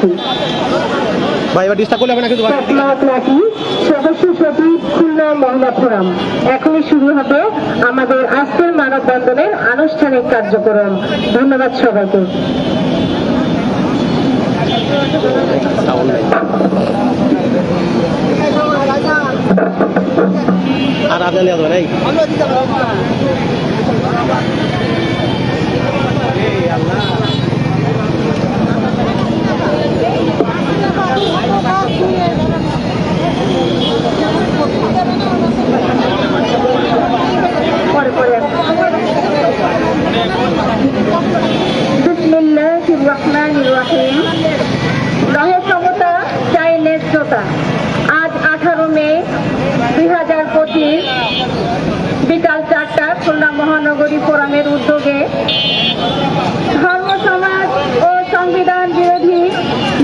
প্রার্থী ভাই এবার ডিস্টার্ব করলে হবে না কিন্তু নাকি? সদস্য সচিব খুলনা মহিলা ফোরাম এখনই শুরু হবে আমাদের আজকের মানববন্ধনের আনুষ্ঠানিক কার্যক্রম। ধন্যবাদ সবাইকে। আর যাবে নাই ন্যায্যতা আজ আঠারো মে, দুই হাজার পঁচিশ, বিকাল চারটা, খুলনা মহানগরী ফোরামের উদ্যোগে ধর্ম সমাজ ও সংবিধান বিরোধী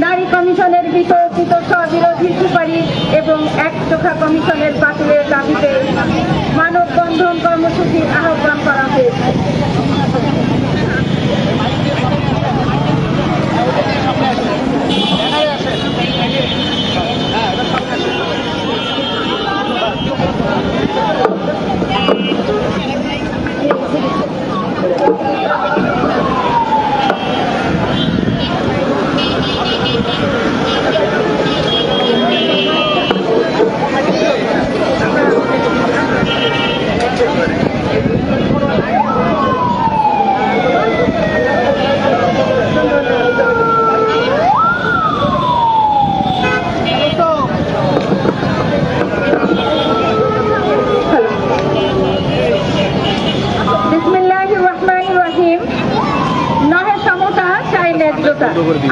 নারী কমিশনের বিতর্কিত স্ববিরোধী সুপারিশ এবং এক চোখা কমিশনের বাতিলের দাবিতে মানববন্ধন কর্মসূচির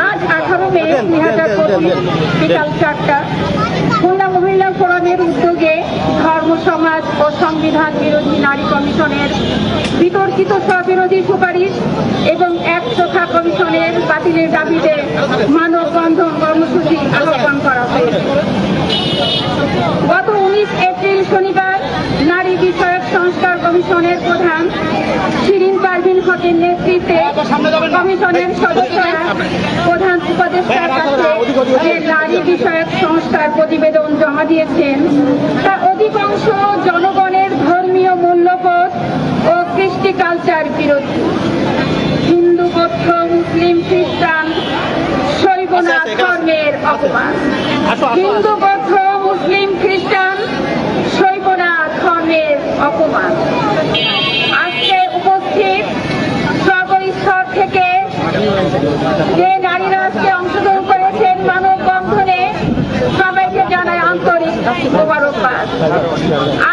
আজ আঠারো মে দুই হাজার পঁচিশ বিকাল চারটা। খুলনা মহিলা ফোরামের উদ্যোগে ধর্ম সমাজ ও সংবিধান বিরোধী নারী কমিশনের বিতর্কিত স্ববিরোধী সুপারিশ এবং এক চোখা কমিশনের বাতিলের দাবিতে মানববন্ধন কর্মসূচি আহ্বান করা হয়েছে গত উনিশ এপ্রিল শনিবার নারী বিষয়ক সংস্কার কমিশনের প্রধান শিরিন পারভিন হকের নেতৃত্বে কমিশনের সদস্যরা প্রধান উপদেষ্টার কাছে যে নারী বিষয়ক সংস্কার প্রতিবেদন জমা দিয়েছেন তা অধিকাংশ জনগণের ধর্মীয় মূল্যবোধ ও কৃষ্টি কালচার বিরোধী। হিন্দু বৌদ্ধ মুসলিম খ্রিস্টান শৈবনাথ ধর্মের অপমান। হিন্দু বৌদ্ধ মুসলিম খ্রিস্টান শৈবনাথ ধর্মের অপমান আজকে উপস্থিত সর্বস্তর থেকে যে নারীরা আজকে অংশগ্রহণ করেছেন মানব বন্ধনে, সবাইকে জানায় আন্তরিক মোবারকবাদ।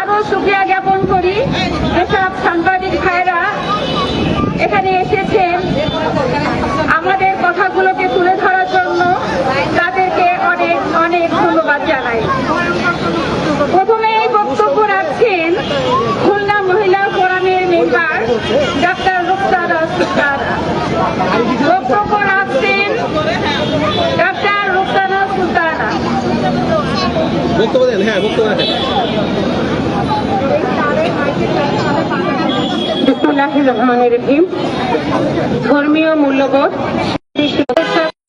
আরও সুক্রিয়া জ্ঞাপন করি যেসব সাংবাদিক ভাইরা এখানে এসেছেন। আমাদের কথাগুলোকে তুলে ধরার জন্য তাদেরকে অনেক অনেক ধন্যবাদ জানাই। প্রথমে বক্তব্য রাখছেন খুলনা মহিলা ফোরামের মেম্বার ডাক্তার সুলতানা বক্তব্য রাখছেন ডাক্তার রুকসানা সুলতানা বক্তব্য দেন হ্যাঁ বক্তব্য রাখেন ধর্মীয় মূল্যবোধ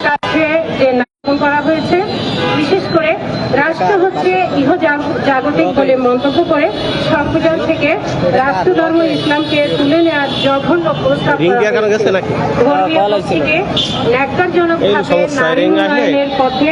কাছে যে নামকরণ করা হয়েছে বিশেষ করে রাষ্ট্র হচ্ছে ইহ জাগতিক বলে মন্তব্য করে সংবিধান থেকে রাষ্ট্র ধর্ম ইসলামকে তুলে নেওয়ার জঘন্য প্রস্তাব ধর্মীয় শক্তিকে ন্যাক্কারজনক ভাবে সমস্যা, নারী উন্নয়নের পথে